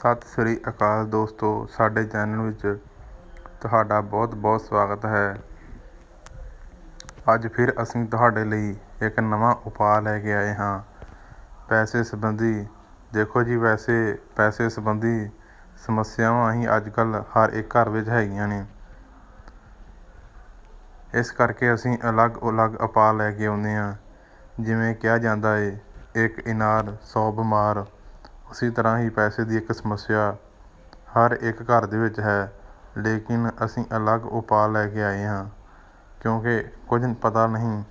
ਸਤਿ ਸ੍ਰੀ ਅਕਾਲ ਦੋਸਤੋ, ਸਾਡੇ ਚੈਨਲ ਵਿੱਚ ਤੁਹਾਡਾ ਬਹੁਤ ਬਹੁਤ ਸਵਾਗਤ ਹੈ। ਅੱਜ ਫਿਰ ਅਸੀਂ ਤੁਹਾਡੇ ਲਈ ਇੱਕ ਨਵਾਂ ਉਪਾਅ ਲੈ ਕੇ ਆਏ ਹਾਂ। ਪੈਸੇ ਸੰਬੰਧੀ, ਦੇਖੋ ਜੀ ਵੈਸੇ ਪੈਸੇ ਸੰਬੰਧੀ ਸਮੱਸਿਆਵਾਂ ਹੀ ਅੱਜ ਕੱਲ੍ਹ ਹਰ ਇੱਕ ਘਰ ਵਿੱਚ ਹੈਗੀਆਂ ਨੇ। ਇਸ ਕਰਕੇ ਅਸੀਂ ਅਲੱਗ-ਅਲੱਗ ਉਪਾਅ ਲੈ ਕੇ ਆਉਂਦੇ ਹਾਂ। ਜਿਵੇਂ ਕਿਹਾ ਜਾਂਦਾ ਏ, ਇੱਕ ਇਨਾਰ, ਸੌ ਬਿਮਾਰ। ਉਸੇ ਤਰ੍ਹਾਂ ਹੀ ਪੈਸੇ ਦੀ ਇੱਕ ਸਮੱਸਿਆ ਹਰ ਇੱਕ ਘਰ ਦੇ ਵਿੱਚ ਹੈ, ਲੇਕਿਨ ਅਸੀਂ ਅਲੱਗ ਉਪਾਅ ਲੈ ਕੇ ਆਏ ਹਾਂ, ਕਿਉਂਕਿ ਕੁਝ ਪਤਾ ਨਹੀਂ।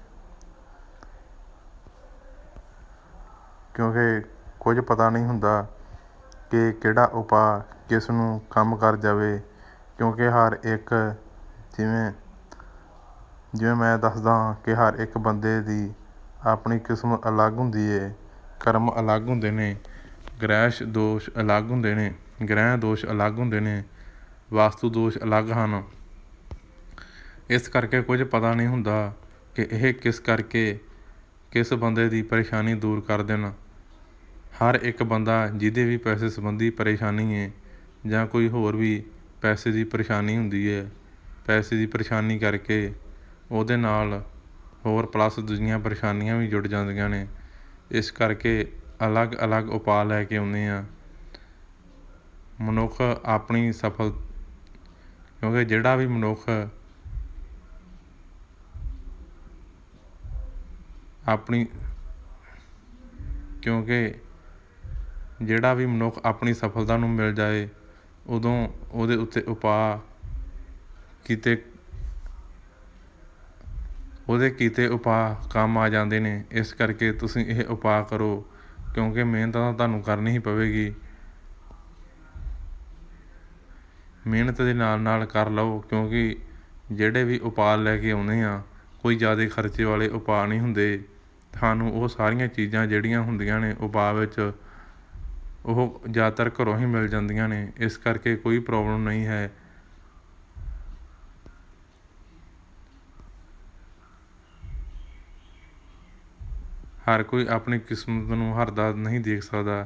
ਕਿਉਂਕਿ ਕੁਝ ਪਤਾ ਨਹੀਂ ਹੁੰਦਾ ਕਿ ਕਿਹੜਾ ਉਪਾਅ ਕਿਸ ਨੂੰ ਕੰਮ ਕਰ ਜਾਵੇ, ਕਿਉਂਕਿ ਹਰ ਇੱਕ ਜਿਵੇਂ ਜਿਵੇਂ ਮੈਂ ਦੱਸਦਾ ਹਾਂ ਕਿ ਹਰ ਇੱਕ ਬੰਦੇ ਦੀ ਆਪਣੀ ਕਿਸਮ ਅਲੱਗ ਹੁੰਦੀ ਹੈ ਕਰਮ ਅਲੱਗ ਹੁੰਦੇ ਨੇ। ਗ੍ਰਹਿਸ਼ ਦੋਸ਼ ਅਲੱਗ ਹੁੰਦੇ ਨੇ, ਗ੍ਰਹਿ ਦੋਸ਼ ਅਲੱਗ ਹੁੰਦੇ ਨੇ, ਵਾਸਤੂ ਦੋਸ਼ ਅਲੱਗ ਹਨ। ਇਸ ਕਰਕੇ ਕੁਝ ਪਤਾ ਨਹੀਂ ਹੁੰਦਾ ਕਿ ਇਹ ਕਿਸ ਕਰਕੇ ਕਿਸ ਬੰਦੇ ਦੀ ਪਰੇਸ਼ਾਨੀ ਦੂਰ ਕਰ ਦੇਣ। ਹਰ ਇੱਕ ਬੰਦਾ ਜਿਹਦੇ ਵੀ ਪੈਸੇ ਸੰਬੰਧੀ ਪਰੇਸ਼ਾਨੀ ਹੈ ਜਾਂ ਕੋਈ ਹੋਰ ਵੀ ਪੈਸੇ ਦੀ ਪਰੇਸ਼ਾਨੀ ਹੁੰਦੀ ਹੈ ਪੈਸੇ ਦੀ ਪਰੇਸ਼ਾਨੀ ਕਰਕੇ ਉਹਦੇ ਨਾਲ ਹੋਰ ਪਲੱਸ ਦੂਜੀਆਂ ਪਰੇਸ਼ਾਨੀਆਂ ਵੀ ਜੁੜ ਜਾਂਦੀਆਂ ਨੇ। ਇਸ ਕਰਕੇ ਅਲੱਗ-ਅਲੱਗ ਉਪਾਅ ਲੈ ਕੇ ਆਉਂਦੇ ਹਾਂ। ਮਨੁੱਖ ਆਪਣੀ ਸਫਲ, ਕਿਉਂਕਿ ਜਿਹੜਾ ਵੀ ਮਨੁੱਖ ਆਪਣੀ, ਕਿਉਂਕਿ ਜਿਹੜਾ ਵੀ ਮਨੁੱਖ ਆਪਣੀ ਸਫਲਤਾ ਨੂੰ ਮਿਲ ਜਾਏ, ਉਦੋਂ ਉਹਦੇ ਉੱਤੇ ਉਪਾਅ ਕੀਤੇ, ਉਹਦੇ ਕੀਤੇ ਉਪਾਅ ਕੰਮ ਆ ਜਾਂਦੇ ਨੇ। ਇਸ ਕਰਕੇ ਤੁਸੀਂ ਇਹ ਉਪਾਅ ਕਰੋ। ਕਿਉਂਕਿ ਮਿਹਨਤ ਤਾਂ ਤੁਹਾਨੂੰ ਕਰਨੀ ਹੀ ਪਵੇਗੀ। ਮਿਹਨਤ ਦੇ ਨਾਲ ਨਾਲ ਕਰ ਲਓ, ਕਿਉਂਕਿ ਜਿਹੜੇ ਵੀ ਉਪਾਅ ਲੈ ਕੇ ਆਉਂਦੇ ਆ, ਕੋਈ ਜ਼ਿਆਦਾ ਖਰਚੇ ਵਾਲੇ ਉਪਾਅ ਨਹੀਂ ਹੁੰਦੇ। ਤੁਹਾਨੂੰ ਉਹ ਸਾਰੀਆਂ ਚੀਜ਼ਾਂ ਜਿਹੜੀਆਂ ਹੁੰਦੀਆਂ ਨੇ ਉਪਾਅ ਵਿੱਚ, ਉਹ ਜ਼ਿਆਦਾਤਰ ਘਰੋਂ ਹੀ ਮਿਲ ਜਾਂਦੀਆਂ ਨੇ। ਇਸ ਕਰਕੇ ਕੋਈ ਪ੍ਰੋਬਲਮ ਨਹੀਂ ਹੈ। ਹਰ ਕੋਈ ਆਪਣੀ ਕਿਸਮਤ ਨੂੰ ਹਰਦਾ ਨਹੀਂ ਦੇਖ ਸਕਦਾ।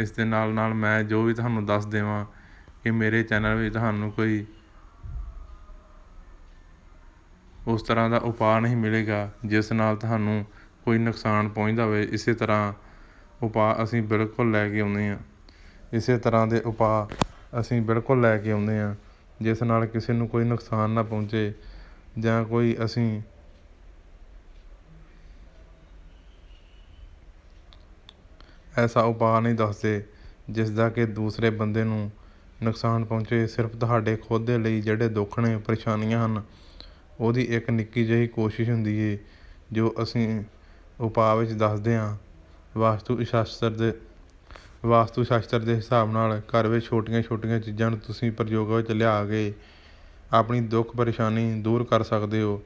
ਇਸ ਦੇ ਨਾਲ ਨਾਲ ਮੈਂ ਜੋ ਵੀ ਤੁਹਾਨੂੰ ਦੱਸ ਦੇਵਾਂ ਕਿ ਮੇਰੇ ਚੈਨਲ ਵਿੱਚ ਤੁਹਾਨੂੰ ਕੋਈ ਉਸ ਤਰ੍ਹਾਂ ਦਾ ਉਪਾਅ ਨਹੀਂ ਮਿਲੇਗਾ, ਜਿਸ ਨਾਲ ਤੁਹਾਨੂੰ ਕੋਈ ਨੁਕਸਾਨ ਪਹੁੰਚਦਾ ਹੋਵੇ। ਇਸੇ ਤਰ੍ਹਾਂ ਉਪਾਅ ਅਸੀਂ ਬਿਲਕੁਲ ਲੈ ਕੇ ਆਉਂਦੇ ਹਾਂ। ਇਸੇ ਤਰ੍ਹਾਂ ਦੇ ਉਪਾਅ ਅਸੀਂ ਬਿਲਕੁਲ ਲੈ ਕੇ ਆਉਂਦੇ ਹਾਂ, ਜਿਸ ਨਾਲ ਕਿਸੇ ਨੂੰ ਕੋਈ ਨੁਕਸਾਨ ਨਾ ਪਹੁੰਚੇ ਜਾਂ ਕੋਈ ਅਸੀਂ ਐਸਾ ਉਪਾਅ ਨਹੀਂ ਦੱਸਦੇ ਜਿਸ ਦਾ ਕਿ ਦੂਸਰੇ ਬੰਦੇ ਨੂੰ ਨੁਕਸਾਨ ਪਹੁੰਚੇ। ਸਿਰਫ ਤੁਹਾਡੇ ਖੁਦ ਦੇ ਲਈ ਜਿਹੜੇ ਦੁੱਖ ਨੇ ਪਰੇਸ਼ਾਨੀਆਂ ਹਨ, ਉਹਦੀ ਇੱਕ ਨਿੱਕੀ ਜਿਹੀ ਕੋਸ਼ਿਸ਼ ਹੁੰਦੀ ਏ, ਜੋ ਅਸੀਂ ਉਪਾਅ ਵਿੱਚ ਦੱਸਦੇ ਹਾਂ ਵਾਸਤੂ ਸ਼ਾਸਤਰ ਦੇ, ਵਾਸਤੂ ਸ਼ਾਸਤਰ ਦੇ ਹਿਸਾਬ ਨਾਲ ਘਰ ਵਿੱਚ ਛੋਟੀਆਂ ਛੋਟੀਆਂ ਚੀਜ਼ਾਂ ਨੂੰ ਤੁਸੀਂ ਪ੍ਰਯੋਗ ਵਿੱਚ ਲਿਆ ਕੇ ਆਪਣੀ ਦੁੱਖ, ਪਰੇਸ਼ਾਨੀ ਦੂਰ ਕਰ ਸਕਦੇ ਹੋ।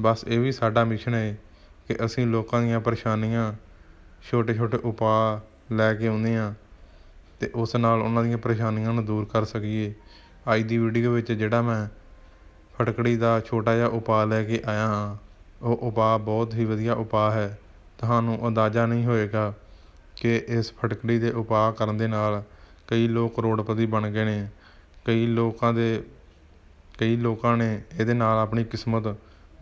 ਬਸ ਇਹ ਵੀ ਸਾਡਾ ਮਿਸ਼ਨ ਹੈ ਕਿ ਅਸੀਂ ਲੋਕਾਂ ਦੀਆਂ ਪਰੇਸ਼ਾਨੀਆਂ ਛੋਟੇ ਛੋਟੇ ਉਪਾਅ ਲੈ ਕੇ ਆਉਂਦੇ ਹਾਂ ਅਤੇ ਉਸ ਨਾਲ ਉਹਨਾਂ ਦੀਆਂ ਪਰੇਸ਼ਾਨੀਆਂ ਨੂੰ ਦੂਰ ਕਰ ਸਕੀਏ। ਅੱਜ ਦੀ ਵੀਡੀਓ ਵਿੱਚ ਜਿਹੜਾ ਮੈਂ ਫਟਕੜੀ ਦਾ ਛੋਟਾ ਜਿਹਾ ਉਪਾਅ ਲੈ ਕੇ ਆਇਆ ਹਾਂ, ਉਹ ਉਪਾਅ ਬਹੁਤ ਹੀ ਵਧੀਆ ਉਪਾਅ ਹੈ। ਤੁਹਾਨੂੰ ਅੰਦਾਜ਼ਾ ਨਹੀਂ ਹੋਏਗਾ ਕਿ ਇਸ ਫਟਕੜੀ ਦੇ ਉਪਾਅ ਕਰਨ ਦੇ ਨਾਲ ਕਈ ਲੋਕ ਕਰੋੜਪਤੀ ਬਣ ਗਏ ਨੇ। ਕਈ ਲੋਕਾਂ ਦੇ, ਕਈ ਲੋਕਾਂ ਨੇ ਇਹਦੇ ਨਾਲ ਆਪਣੀ ਕਿਸਮਤ,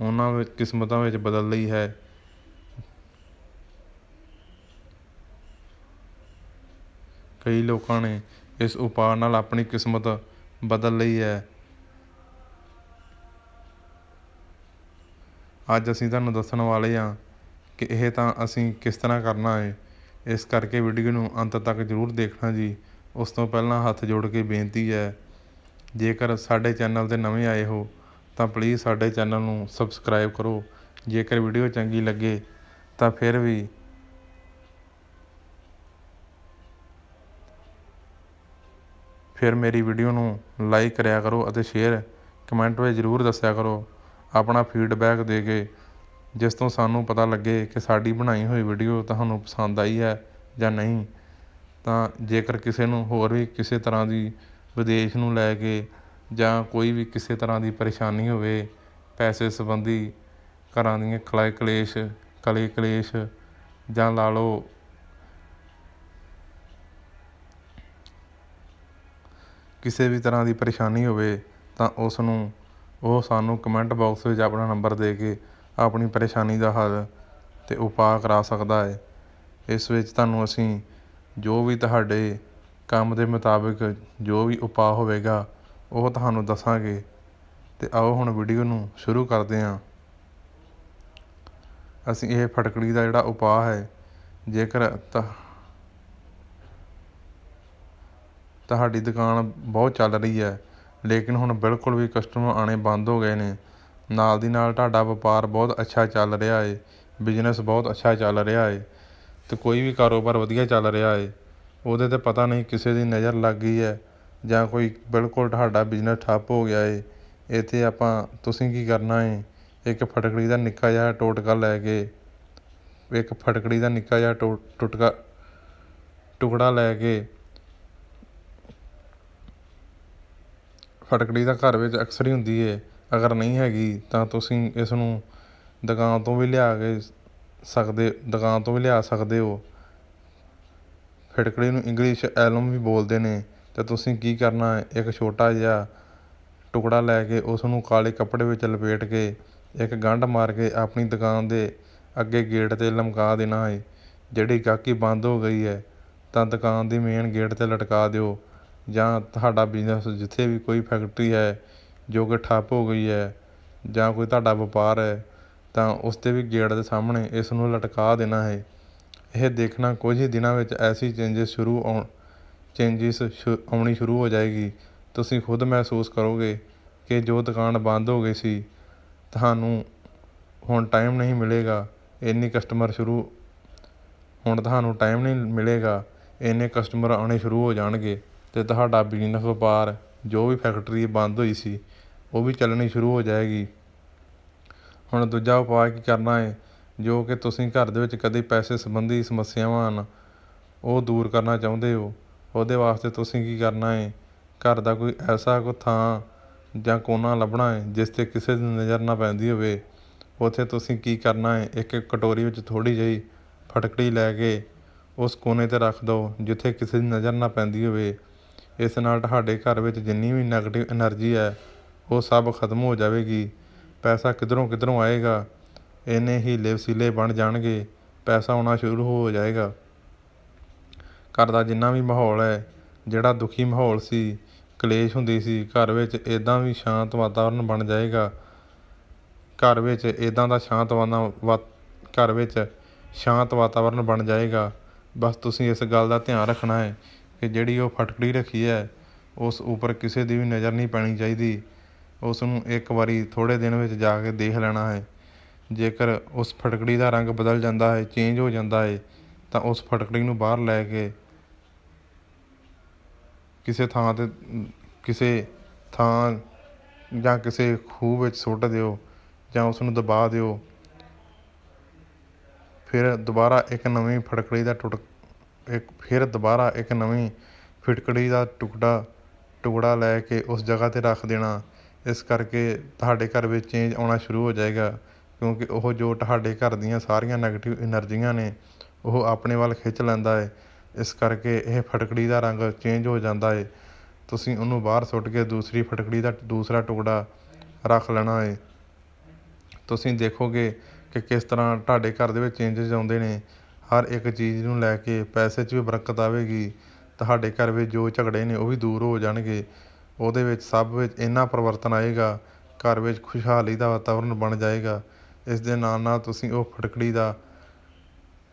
ਉਹਨਾਂ ਵਿੱਚ ਕਿਸਮਤਾਂ ਵਿੱਚ ਬਦਲ ਲਈ ਹੈ। ਕਈ ਲੋਕਾਂ ਨੇ ਇਸ ਉਪਾਅ ਨਾਲ ਆਪਣੀ ਕਿਸਮਤ ਬਦਲ ਲਈ ਹੈ। ਅੱਜ ਅਸੀਂ ਤੁਹਾਨੂੰ ਦੱਸਣ ਵਾਲੇ ਹਾਂ ਕਿ ਇਹ ਤਾਂ ਅਸੀਂ ਕਿਸ ਤਰ੍ਹਾਂ ਕਰਨਾ ਹੈ। ਇਸ ਕਰਕੇ ਵੀਡੀਓ ਨੂੰ ਅੰਤ ਤੱਕ ਜ਼ਰੂਰ ਦੇਖਣਾ ਜੀ। ਉਸ ਤੋਂ ਪਹਿਲਾਂ ਹੱਥ ਜੋੜ ਕੇ ਬੇਨਤੀ ਹੈ, ਜੇਕਰ ਸਾਡੇ ਚੈਨਲ 'ਤੇ ਨਵੇਂ ਆਏ ਹੋ, ਤਾਂ ਪਲੀਜ਼ ਸਾਡੇ ਚੈਨਲ ਨੂੰ ਸਬਸਕ੍ਰਾਈਬ ਕਰੋ। ਜੇਕਰ ਵੀਡੀਓ ਚੰਗੀ ਲੱਗੇ, ਤਾਂ ਫਿਰ ਵੀ ਫਿਰ ਮੇਰੀ ਵੀਡੀਓ ਨੂੰ ਲਾਈਕ ਕਰਿਆ ਕਰੋ ਅਤੇ ਸ਼ੇਅਰ ਕਮੈਂਟ ਵਿੱਚ ਜ਼ਰੂਰ ਦੱਸਿਆ ਕਰੋ। ਆਪਣਾ ਫੀਡਬੈਕ ਦੇ ਕੇ ਜਿਸ ਤੋਂ ਸਾਨੂੰ ਪਤਾ ਲੱਗੇ ਕਿ ਸਾਡੀ ਬਣਾਈ ਹੋਈ ਵੀਡੀਓ ਤੁਹਾਨੂੰ ਪਸੰਦ ਆਈ ਹੈ ਜਾਂ ਨਹੀਂ, ਤਾਂ ਜੇਕਰ ਕਿਸੇ ਨੂੰ ਹੋਰ ਵੀ ਕਿਸੇ ਤਰ੍ਹਾਂ ਦੀ ਵਿਦੇਸ਼ ਨੂੰ ਲੈ ਕੇ ਜਾਂ ਕੋਈ ਵੀ ਕਿਸੇ ਤਰ੍ਹਾਂ ਦੀ ਪਰੇਸ਼ਾਨੀ ਹੋਵੇ, ਪੈਸੇ ਸੰਬੰਧੀ ਘਰਾਂ ਦੀਆਂ ਕਲੇ ਕਲੇਸ਼ ਕਲੇ ਕਲੇਸ਼ ਜਾਂ ਲਾ ਲਓ ਕਿਸੇ ਵੀ ਤਰ੍ਹਾਂ ਦੀ ਪਰੇਸ਼ਾਨੀ ਹੋਵੇ ਤਾਂ ਉਸ ਨੂੰ ਉਹ ਸਾਨੂੰ ਕਮੈਂਟ ਬਾਕਸ ਵਿੱਚ ਆਪਣਾ ਨੰਬਰ ਦੇ ਕੇ ਆਪਣੀ ਪਰੇਸ਼ਾਨੀ ਦਾ ਹੱਲ ਅਤੇ ਉਪਾਅ ਕਰਾ ਸਕਦਾ ਹੈ। ਇਸ ਵਿੱਚ ਤੁਹਾਨੂੰ ਅਸੀਂ ਜੋ ਵੀ ਤੁਹਾਡੇ ਕੰਮ ਦੇ ਮੁਤਾਬਿਕ ਜੋ ਵੀ ਉਪਾਅ ਹੋਵੇਗਾ, ਉਹ ਤੁਹਾਨੂੰ ਦੱਸਾਂਗੇ। ਅਤੇ ਆਓ ਹੁਣ ਵੀਡੀਓ ਨੂੰ ਸ਼ੁਰੂ ਕਰਦੇ ਹਾਂ। ਅਸੀਂ ਇਹ ਫਟਕੜੀ ਦਾ ਜਿਹੜਾ ਉਪਾਅ ਹੈ, ਜੇਕਰ ਤ ਤੁਹਾਡੀ ਦੁਕਾਨ ਬਹੁਤ ਚੱਲ ਰਹੀ ਹੈ, ਲੇਕਿਨ ਹੁਣ ਬਿਲਕੁਲ ਵੀ ਕਸਟਮਰ ਆਉਣੇ ਬੰਦ ਹੋ ਗਏ ਨੇ। ਨਾਲ ਦੀ ਨਾਲ ਤੁਹਾਡਾ ਵਪਾਰ ਬਹੁਤ ਅੱਛਾ ਚੱਲ ਰਿਹਾ ਹੈ ਬਿਜ਼ਨਸ ਬਹੁਤ ਅੱਛਾ ਚੱਲ ਰਿਹਾ ਹੈ ਅਤੇ ਕੋਈ ਵੀ ਕਾਰੋਬਾਰ ਵਧੀਆ ਚੱਲ ਰਿਹਾ ਹੈ ਉਹਦੇ 'ਤੇ ਪਤਾ ਨਹੀਂ ਕਿਸੇ ਦੀ ਨਜ਼ਰ ਲੱਗ ਗਈ ਹੈ, ਜਾਂ ਕੋਈ ਬਿਲਕੁਲ ਤੁਹਾਡਾ ਬਿਜ਼ਨਸ ਠੱਪ ਹੋ ਗਿਆ ਹੈ ਇੱਥੇ ਆਪਾਂ, ਤੁਸੀਂ ਕੀ ਕਰਨਾ ਹੈ ਇੱਕ ਫਟਕੜੀ ਦਾ ਨਿੱਕਾ ਜਿਹਾ ਟੋਟਕਾ ਲੈ ਕੇ, ਇੱਕ ਫਟਕੜੀ ਦਾ ਨਿੱਕਾ ਜਿਹਾ ਟੋ, ਟੁਟਕਾ, ਟੁਕੜਾ ਲੈ ਕੇ ਫਟਕੜੀ ਤਾਂ ਘਰ ਵਿੱਚ ਅਕਸਰ ਹੀ ਹੁੰਦੀ ਹੈ ਅਗਰ ਨਹੀਂ ਹੈਗੀ ਤਾਂ ਤੁਸੀਂ ਇਸ ਨੂੰ ਦੁਕਾਨ ਤੋਂ ਵੀ ਲਿਆ ਕੇ ਸਕਦੇ, ਦੁਕਾਨ ਤੋਂ ਵੀ ਲਿਆ ਸਕਦੇ ਹੋ। ਫਿਟਕੜੀ ਨੂੰ ਇੰਗਲਿਸ਼ ਐਲਮ ਵੀ ਬੋਲਦੇ ਨੇ। ਅਤੇ ਤੁਸੀਂ ਕੀ ਕਰਨਾ ਹੈ? ਇੱਕ ਛੋਟਾ ਜਿਹਾ ਟੁਕੜਾ ਲੈ ਕੇ ਉਸ ਨੂੰ ਕਾਲੇ ਕੱਪੜੇ ਵਿੱਚ ਲਪੇਟ ਕੇ ਇੱਕ ਗੰਢ ਮਾਰ ਕੇ ਆਪਣੀ ਦੁਕਾਨ ਦੇ ਅੱਗੇ ਗੇਟ 'ਤੇ ਲਮਕਾ ਦੇਣਾ ਹੈ। ਜਿਹੜੀ ਗਾਹਕੀ ਬੰਦ ਹੋ ਗਈ ਹੈ, ਤਾਂ ਦੁਕਾਨ ਦੀ ਮੇਨ ਗੇਟ 'ਤੇ ਲਟਕਾ ਦਿਓ। ਜਾਂ ਤੁਹਾਡਾ ਬਿਜ਼ਨਸ ਜਿੱਥੇ ਵੀ ਕੋਈ ਫੈਕਟਰੀ ਹੈ, ਜੋ ਕਿ ਠੱਪ ਹੋ ਗਈ ਹੈ ਜਾਂ ਕੋਈ ਤੁਹਾਡਾ ਵਪਾਰ ਹੈ, ਤਾਂ ਉਸ 'ਤੇ ਵੀ ਗੇਟ ਦੇ ਸਾਹਮਣੇ ਇਸ ਨੂੰ ਲਟਕਾ ਦੇਣਾ ਹੈ। ਇਹ ਦੇਖਣਾ ਕੁਝ ਹੀ ਦਿਨਾਂ ਵਿੱਚ ਐਸੀ ਚੇਂਜਸ ਸ਼ੁਰੂ ਆਉਣ ਚੇਂਜਿਸ ਸ਼ੁ, ਆਉਣੀ ਸ਼ੁਰੂ ਹੋ ਜਾਏਗੀ। ਤੁਸੀਂ ਖੁਦ ਮਹਿਸੂਸ ਕਰੋਗੇ ਕਿ ਜੋ ਦੁਕਾਨ ਬੰਦ ਹੋ ਗਈ ਸੀ, ਤੁਹਾਨੂੰ ਹੁਣ ਟਾਈਮ ਨਹੀਂ ਮਿਲੇਗਾ, ਇੰਨੀ ਕਸਟਮਰ ਸ਼ੁਰੂ, ਹੁਣ ਤੁਹਾਨੂੰ ਟਾਈਮ ਨਹੀਂ ਮਿਲੇਗਾ, ਇੰਨੇ ਕਸਟਮਰ ਆਉਣੇ ਸ਼ੁਰੂ ਹੋ ਜਾਣਗੇ। ਅਤੇ ਤੁਹਾਡਾ ਬਿਜ਼ਨਸ ਵਪਾਰ, ਜੋ ਵੀ ਫੈਕਟਰੀ ਬੰਦ ਹੋਈ ਸੀ, ਉਹ ਵੀ ਚੱਲਣੀ ਸ਼ੁਰੂ ਹੋ ਜਾਏਗੀ। ਹੁਣ ਦੂਜਾ ਉਪਾਅ ਕੀ ਕਰਨਾ ਹੈ ਜੋ ਕਿ ਤੁਸੀਂ ਘਰ ਦੇ ਵਿੱਚ ਕਦੇ ਪੈਸੇ ਸੰਬੰਧੀ ਸਮੱਸਿਆਵਾਂ ਹਨ, ਉਹ ਦੂਰ ਕਰਨਾ ਚਾਹੁੰਦੇ ਹੋ। ਉਹਦੇ ਵਾਸਤੇ ਤੁਸੀਂ ਕੀ ਕਰਨਾ ਹੈ ਘਰ ਦਾ ਕੋਈ ਐਸਾ ਕੋਈ ਥਾਂ ਜਾਂ ਕੋਨਾ ਲੱਭਣਾ ਹੈ ਜਿਸ 'ਤੇ ਕਿਸੇ ਦੀ ਨਜ਼ਰ ਨਾ ਪੈਂਦੀ ਹੋਵੇ। ਉੱਥੇ ਤੁਸੀਂ ਕੀ ਕਰਨਾ ਹੈ ਇੱਕ ਕਟੋਰੀ ਵਿੱਚ ਥੋੜ੍ਹੀ ਜਿਹੀ ਫਟਕੜੀ ਲੈ ਕੇ ਉਸ ਕੋਨੇ 'ਤੇ ਰੱਖ ਦਿਓ, ਜਿੱਥੇ ਕਿਸੇ ਦੀ ਨਜ਼ਰ ਨਾ ਪੈਂਦੀ ਹੋਵੇ। ਇਸ ਨਾਲ ਤੁਹਾਡੇ ਘਰ ਵਿੱਚ ਜਿੰਨੀ ਵੀ ਨੈਗੇਟਿਵ ਐਨਰਜੀ ਹੈ, ਉਹ ਸਭ ਖਤਮ ਹੋ ਜਾਵੇਗੀ। ਪੈਸਾ ਕਿੱਧਰੋਂ ਕਿੱਧਰੋਂ ਆਏਗਾ? ਇੰਨੇ ਹੀਲੇ ਵਸੀਲੇ ਬਣ ਜਾਣਗੇ। ਪੈਸਾ ਆਉਣਾ ਸ਼ੁਰੂ ਹੋ ਜਾਏਗਾ। ਘਰ ਦਾ ਜਿੰਨਾ ਵੀ ਮਾਹੌਲ ਹੈ, ਜਿਹੜਾ ਦੁਖੀ ਮਾਹੌਲ ਸੀ, ਕਲੇਸ਼ ਹੁੰਦੀ ਸੀ, ਘਰ ਵਿੱਚ ਇੱਦਾਂ ਵੀ ਸ਼ਾਂਤ ਵਾਤਾਵਰਨ ਬਣ ਜਾਏਗਾ। ਘਰ ਵਿੱਚ ਇੱਦਾਂ ਦਾ ਸ਼ਾਂਤ ਵਾਤਾ ਘਰ ਵਿੱਚ ਸ਼ਾਂਤ ਵਾਤਾਵਰਨ ਬਣ ਜਾਏਗਾ। ਬਸ ਤੁਸੀਂ ਇਸ ਗੱਲ ਦਾ ਧਿਆਨ ਰੱਖਣਾ ਹੈ ਕਿ ਜਿਹੜੀ ਉਹ ਫਟਕੜੀ ਰੱਖੀ ਹੈ, ਉਸ ਉੱਪਰ ਕਿਸੇ ਦੀ ਵੀ ਨਜ਼ਰ ਨਹੀਂ ਪੈਣੀ ਚਾਹੀਦੀ। ਉਸ ਨੂੰ ਇੱਕ ਵਾਰੀ ਥੋੜ੍ਹੇ ਦਿਨ ਵਿੱਚ ਜਾ ਕੇ ਦੇਖ ਲੈਣਾ ਹੈ। ਜੇਕਰ ਉਸ ਫਟਕੜੀ ਦਾ ਰੰਗ ਬਦਲ ਜਾਂਦਾ ਹੈ ਚੇਂਜ ਹੋ ਜਾਂਦਾ ਹੈ, ਤਾਂ ਉਸ ਫਟਕੜੀ ਨੂੰ ਬਾਹਰ ਲੈ ਕੇ ਕਿਸੇ ਥਾਂ 'ਤੇ, ਕਿਸੇ ਥਾਂ ਜਾਂ ਕਿਸੇ ਖੂਹ ਵਿੱਚ ਸੁੱਟ ਦਿਓ ਜਾਂ ਉਸ ਨੂੰ ਦਬਾ ਦਿਓ। ਫਿਰ ਦੁਬਾਰਾ ਇੱਕ ਨਵੀਂ ਫਟਕੜੀ ਦਾ ਟੁਟ ਇੱਕ ਫਿਰ ਦੁਬਾਰਾ ਇੱਕ ਨਵੀਂ ਫਿਟਕੜੀ ਦਾ ਟੁਕੜਾ ਟੁਕੜਾ ਲੈ ਕੇ ਉਸ ਜਗ੍ਹਾ 'ਤੇ ਰੱਖ ਦੇਣਾ। ਇਸ ਕਰਕੇ ਤੁਹਾਡੇ ਘਰ ਵਿੱਚ ਚੇਂਜ ਆਉਣਾ ਸ਼ੁਰੂ ਹੋ ਜਾਏਗਾ, ਕਿਉਂਕਿ ਉਹ ਜੋ ਤੁਹਾਡੇ ਘਰ ਦੀਆਂ ਸਾਰੀਆਂ ਨੈਗੇਟਿਵ ਐਨਰਜੀਆਂ ਨੇ, ਉਹ ਆਪਣੇ ਵੱਲ ਖਿੱਚ ਲੈਂਦਾ ਹੈ ਇਸ ਕਰਕੇ ਇਹ ਫਟਕੜੀ ਦਾ ਰੰਗ ਚੇਂਜ ਹੋ ਜਾਂਦਾ ਹੈ ਤੁਸੀਂ ਉਹਨੂੰ ਬਾਹਰ ਸੁੱਟ ਕੇ ਦੂਸਰੀ ਫਟਕੜੀ ਦਾ ਦੂਸਰਾ ਟੁਕੜਾ ਰੱਖ ਲੈਣਾ ਹੈ ਤੁਸੀਂ ਦੇਖੋਗੇ ਕਿ ਕਿਸ ਤਰ੍ਹਾਂ ਤੁਹਾਡੇ ਘਰ ਦੇ ਵਿੱਚ ਚੇਂਜਸ ਆਉਂਦੇ ਨੇ। ਹਰ ਇੱਕ ਚੀਜ਼ ਨੂੰ ਲੈ ਕੇ ਪੈਸੇ 'ਚ ਵੀ ਬਰਕਤ ਆਵੇਗੀ, ਤੁਹਾਡੇ ਘਰ ਵਿੱਚ ਜੋ ਝਗੜੇ ਨੇ ਉਹ ਵੀ ਦੂਰ ਹੋ ਜਾਣਗੇ। ਉਹਦੇ ਵਿੱਚ ਸਭ ਵਿੱਚ ਇੰਨਾ ਪਰਿਵਰਤਨ ਆਏਗਾ, ਘਰ ਵਿੱਚ ਖੁਸ਼ਹਾਲੀ ਦਾ ਵਾਤਾਵਰਨ ਬਣ ਜਾਏਗਾ। ਇਸ ਦੇ ਨਾਲ ਨਾਲ ਤੁਸੀਂ ਉਹ ਫਟਕੜੀ ਦਾ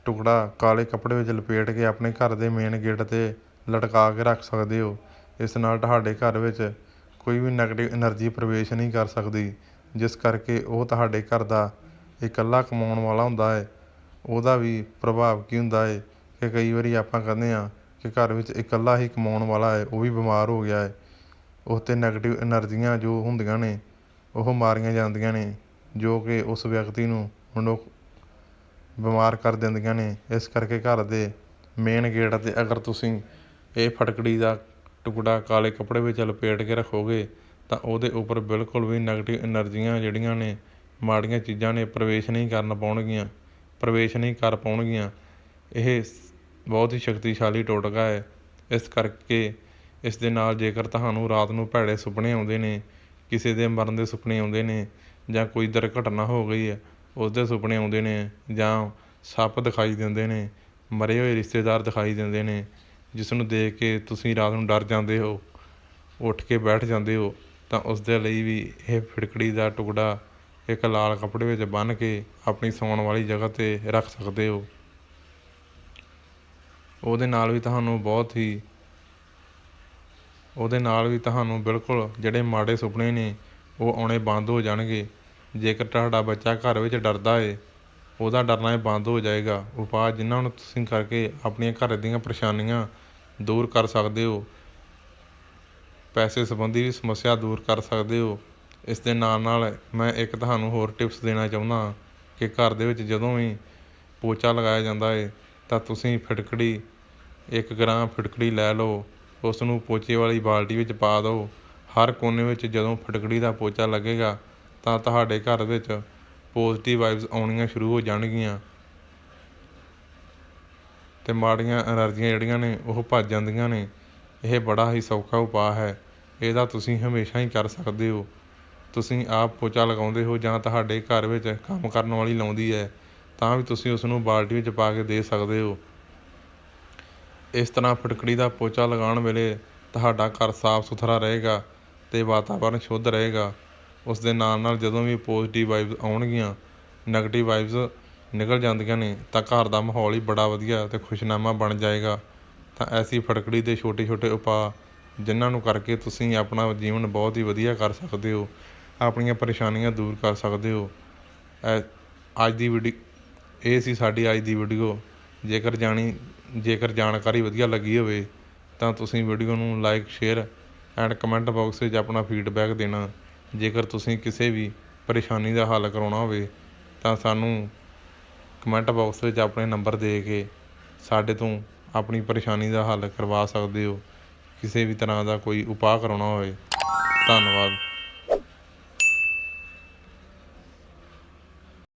ਟੁਕੜਾ ਕਾਲੇ ਕੱਪੜੇ ਵਿੱਚ ਲਪੇਟ ਕੇ ਆਪਣੇ ਘਰ ਦੇ ਮੇਨ ਗੇਟ 'ਤੇ ਲਟਕਾ ਕੇ ਰੱਖ ਸਕਦੇ ਹੋ। ਇਸ ਨਾਲ ਤੁਹਾਡੇ ਘਰ ਵਿੱਚ ਕੋਈ ਵੀ ਨੈਗੇਟਿਵ ਐਨਰਜੀ ਪ੍ਰਵੇਸ਼ ਨਹੀਂ ਕਰ ਸਕਦੀ, ਜਿਸ ਕਰਕੇ ਉਹ ਤੁਹਾਡੇ ਘਰ ਦਾ ਇਕੱਲਾ ਕਮਾਉਣ ਵਾਲਾ ਹੁੰਦਾ ਹੈ। ਉਹਦਾ ਵੀ ਪ੍ਰਭਾਵ ਕੀ ਹੁੰਦਾ ਹੈ ਕਿ ਕਈ ਵਾਰੀ ਆਪਾਂ ਕਹਿੰਦੇ ਹਾਂ ਕਿ ਘਰ ਵਿੱਚ ਇਕੱਲਾ ਹੀ ਕਮਾਉਣ ਵਾਲਾ ਹੈ ਉਹ ਵੀ ਬਿਮਾਰ ਹੋ ਗਿਆ ਹੈ ਉਸ 'ਤੇ ਨੈਗੇਟਿਵ ਐਨਰਜੀਆਂ ਜੋ ਹੁੰਦੀਆਂ ਨੇ, ਉਹ ਮਾਰੀਆਂ ਜਾਂਦੀਆਂ ਨੇ, ਜੋ ਕਿ ਉਸ ਵਿਅਕਤੀ ਨੂੰ ਮਨੁੱਖ ਬਿਮਾਰ ਕਰ ਦਿੰਦੀਆਂ ਨੇ। ਇਸ ਕਰਕੇ ਘਰ ਦੇ ਮੇਨ ਗੇਟ 'ਤੇ ਅਗਰ ਤੁਸੀਂ ਇਹ ਫਟਕੜੀ ਦਾ ਟੁਕੜਾ ਕਾਲੇ ਕੱਪੜੇ ਵਿੱਚ ਲਪੇਟ ਕੇ ਰੱਖੋਗੇ, ਤਾਂ ਉਹਦੇ ਉੱਪਰ ਬਿਲਕੁਲ ਵੀ ਨੈਗੇਟਿਵ ਐਨਰਜੀਆਂ ਜਿਹੜੀਆਂ ਨੇ, ਮਾੜੀਆਂ ਚੀਜ਼ਾਂ ਨੇ, ਪ੍ਰਵੇਸ਼ ਨਹੀਂ ਕਰਨ ਪਾਉਣਗੀਆਂ। ਪ੍ਰਵੇਸ਼ ਨਹੀਂ ਕਰ ਪਾਉਣਗੀਆਂ। ਇਹ ਬਹੁਤ ਹੀ ਸ਼ਕਤੀਸ਼ਾਲੀ ਟੋਟਕਾ ਹੈ। ਇਸ ਕਰਕੇ ਇਸ ਦੇ ਨਾਲ ਜੇਕਰ ਤੁਹਾਨੂੰ ਰਾਤ ਨੂੰ ਭੈੜੇ ਸੁਪਨੇ ਆਉਂਦੇ ਨੇ, ਕਿਸੇ ਦੇ ਮਰਨ ਦੇ ਸੁਪਨੇ ਆਉਂਦੇ ਨੇ ਜਾਂ ਕੋਈ ਦੁਰਘਟਨਾ ਹੋ ਗਈ ਹੈ, ਉਸ ਦੇ ਸੁਪਨੇ ਆਉਂਦੇ ਨੇ ਜਾਂ ਸੱਪ ਦਿਖਾਈ ਦਿੰਦੇ ਨੇ, ਮਰੇ ਹੋਏ ਰਿਸ਼ਤੇਦਾਰ ਦਿਖਾਈ ਦਿੰਦੇ ਨੇ, ਜਿਸ ਨੂੰ ਦੇਖ ਕੇ ਤੁਸੀਂ ਰਾਤ ਨੂੰ ਡਰ ਜਾਂਦੇ ਹੋ, ਉੱਠ ਕੇ ਬੈਠ ਜਾਂਦੇ ਹੋ, ਤਾਂ ਉਸ ਦੇ ਲਈ ਵੀ ਇਹ ਫਿੜਕੜੀ ਦਾ ਟੁਕੜਾ ਇੱਕ ਲਾਲ ਕੱਪੜੇ ਵਿੱਚ ਬੰਨ੍ਹ ਕੇ ਆਪਣੀ ਸੌਣ ਵਾਲੀ ਜਗ੍ਹਾ 'ਤੇ ਰੱਖ ਸਕਦੇ ਹੋ। ਉਹਦੇ ਨਾਲ ਵੀ ਤੁਹਾਨੂੰ ਬਹੁਤ ਹੀ, ਉਹਦੇ ਨਾਲ ਵੀ ਤੁਹਾਨੂੰ ਬਿਲਕੁਲ ਜਿਹੜੇ ਮਾੜੇ ਸੁਪਨੇ ਨੇ, ਉਹ ਆਉਣੇ ਬੰਦ ਹੋ ਜਾਣਗੇ। ਜੇਕਰ ਤੁਹਾਡਾ ਬੱਚਾ ਘਰ ਵਿੱਚ ਡਰਦਾ ਏ, ਉਹਦਾ ਡਰਨਾ ਹੀ ਬੰਦ ਹੋ ਜਾਏਗਾ। ਉਪਾਅ ਜਿਨ੍ਹਾਂ ਨੂੰ ਤੁਸੀਂ ਕਰਕੇ ਆਪਣੀਆਂ ਘਰ ਦੀਆਂ ਪਰੇਸ਼ਾਨੀਆਂ ਦੂਰ ਕਰ ਸਕਦੇ ਹੋ, ਪੈਸੇ ਸੰਬੰਧੀ ਵੀ ਸਮੱਸਿਆ ਦੂਰ ਕਰ ਸਕਦੇ ਹੋ। ਇਸ ਦੇ ਨਾਲ ਨਾਲ ਮੈਂ ਇੱਕ ਤੁਹਾਨੂੰ ਹੋਰ ਟਿਪਸ ਦੇਣਾ ਚਾਹੁੰਦਾ ਹਾਂ ਕਿ ਘਰ ਦੇ ਵਿੱਚ ਜਦੋਂ ਵੀ ਪੋਚਾ ਲਗਾਇਆ ਜਾਂਦਾ ਹੈ ਤਾਂ ਤੁਸੀਂ ਫਿਟਕੜੀ, ਇੱਕ ਗ੍ਰਾਮ ਫਿਟਕੜੀ ਲੈ ਲਓ ਉਸ ਨੂੰ ਪੋਚੇ ਵਾਲੀ ਬਾਲਟੀ ਵਿੱਚ ਪਾ ਦਿਉ ਹਰ ਕੋਨੇ ਵਿੱਚ ਜਦੋਂ ਫਿਟਕੜੀ ਦਾ ਪੋਚਾ ਲੱਗੇਗਾ, ਤਾਂ ਤੁਹਾਡੇ ਘਰ ਵਿੱਚ ਪੋਜ਼ੀਟਿਵ ਵਾਈਬਸ ਆਉਣੀਆਂ ਸ਼ੁਰੂ ਹੋ ਜਾਣਗੀਆਂ। ਅਤੇ ਮਾੜੀਆਂ ਐਨਰਜੀਆਂ ਜਿਹੜੀਆਂ ਨੇ, ਉਹ ਭੱਜ ਜਾਂਦੀਆਂ ਨੇ। ਇਹ ਬੜਾ ਹੀ ਸੌਖਾ ਉਪਾਅ ਹੈ। ਇਹਦਾ ਤੁਸੀਂ ਹਮੇਸ਼ਾ ਹੀ ਕਰ ਸਕਦੇ ਹੋ। ਤੁਸੀਂ ਆਪ ਪੋਚਾ ਲਗਾਉਂਦੇ ਹੋ ਜਾਂ ਤੁਹਾਡੇ ਘਰ ਵਿੱਚ ਕੰਮ ਕਰਨ ਵਾਲੀ ਲਾਉਂਦੀ ਹੈ, ਤਾਂ ਵੀ ਤੁਸੀਂ ਉਸ ਨੂੰ ਬਾਲਟੀ ਵਿੱਚ ਪਾ ਕੇ ਦੇ ਸਕਦੇ ਹੋ। ਇਸ ਤਰ੍ਹਾਂ ਫਟਕੜੀ ਦਾ ਪੋਚਾ ਲਗਾਉਣ ਵੇਲੇ ਤੁਹਾਡਾ ਘਰ ਸਾਫ਼ ਸੁਥਰਾ ਰਹੇਗਾ ਤੇ ਵਾਤਾਵਰਣ ਸ਼ੁੱਧ ਰਹੇਗਾ। ਉਸ ਦੇ ਨਾਲ ਨਾਲ ਜਦੋਂ ਵੀ ਪੋਜ਼ਿਟਿਵ ਵਾਈਬਸ ਆਉਣਗੀਆਂ ਨੈਗੇਟਿਵ ਵਾਈਬਸ ਨਿਕਲ ਜਾਂਦੀਆਂ ਨੇ, ਤਾਂ ਘਰ ਦਾ ਮਾਹੌਲ ਹੀ ਬੜਾ ਵਧੀਆ ਤੇ ਖੁਸ਼ਨਾਮਾ ਬਣ ਜਾਏਗਾ। ਤਾਂ ਐਸੀ ਫਟਕੜੀ ਦੇ ਛੋਟੇ ਛੋਟੇ ਉਪਾਅ ਜਿਨ੍ਹਾਂ ਨੂੰ ਕਰਕੇ ਤੁਸੀਂ ਆਪਣਾ ਜੀਵਨ ਬਹੁਤ ਹੀ ਵਧੀਆ ਕਰ ਸਕਦੇ ਹੋ। ਆਪਣੀਆਂ ਪਰੇਸ਼ਾਨੀਆਂ ਦੂਰ ਕਰ ਸਕਦੇ ਹੋ। ਐ- ਅੱਜ ਦੀ ਵੀਡੀ ਇਹ ਸੀ ਸਾਡੀ ਅੱਜ ਦੀ ਵੀਡੀਓ ਜੇਕਰ ਜਾਣੀ, ਜੇਕਰ ਜਾਣਕਾਰੀ ਵਧੀਆ ਲੱਗੀ ਹੋਵੇ, ਤਾਂ ਤੁਸੀਂ ਵੀਡੀਓ ਨੂੰ like share and comment box ਵਿੱਚ ਆਪਣਾ ਫੀਡਬੈਕ ਦੇਣਾ। ਜੇਕਰ ਤੁਸੀਂ ਕਿਸੇ ਵੀ ਪਰੇਸ਼ਾਨੀ ਦਾ ਹੱਲ ਕਰਾਉਣਾ ਹੋਵੇ, ਤਾਂ ਸਾਨੂੰ ਕਮੈਂਟ ਬਾਕਸ ਵਿੱਚ ਆਪਣੇ ਨੰਬਰ ਦੇ ਕੇ ਸਾਡੇ ਤੋਂ ਆਪਣੀ ਪਰੇਸ਼ਾਨੀ ਦਾ ਹੱਲ ਕਰਵਾ ਸਕਦੇ ਹੋ। ਕਿਸੇ ਵੀ ਤਰ੍ਹਾਂ ਦਾ ਕੋਈ ਉਪਾਅ ਕਰਾਉਣਾ ਹੋਵੇ, ਧੰਨਵਾਦ।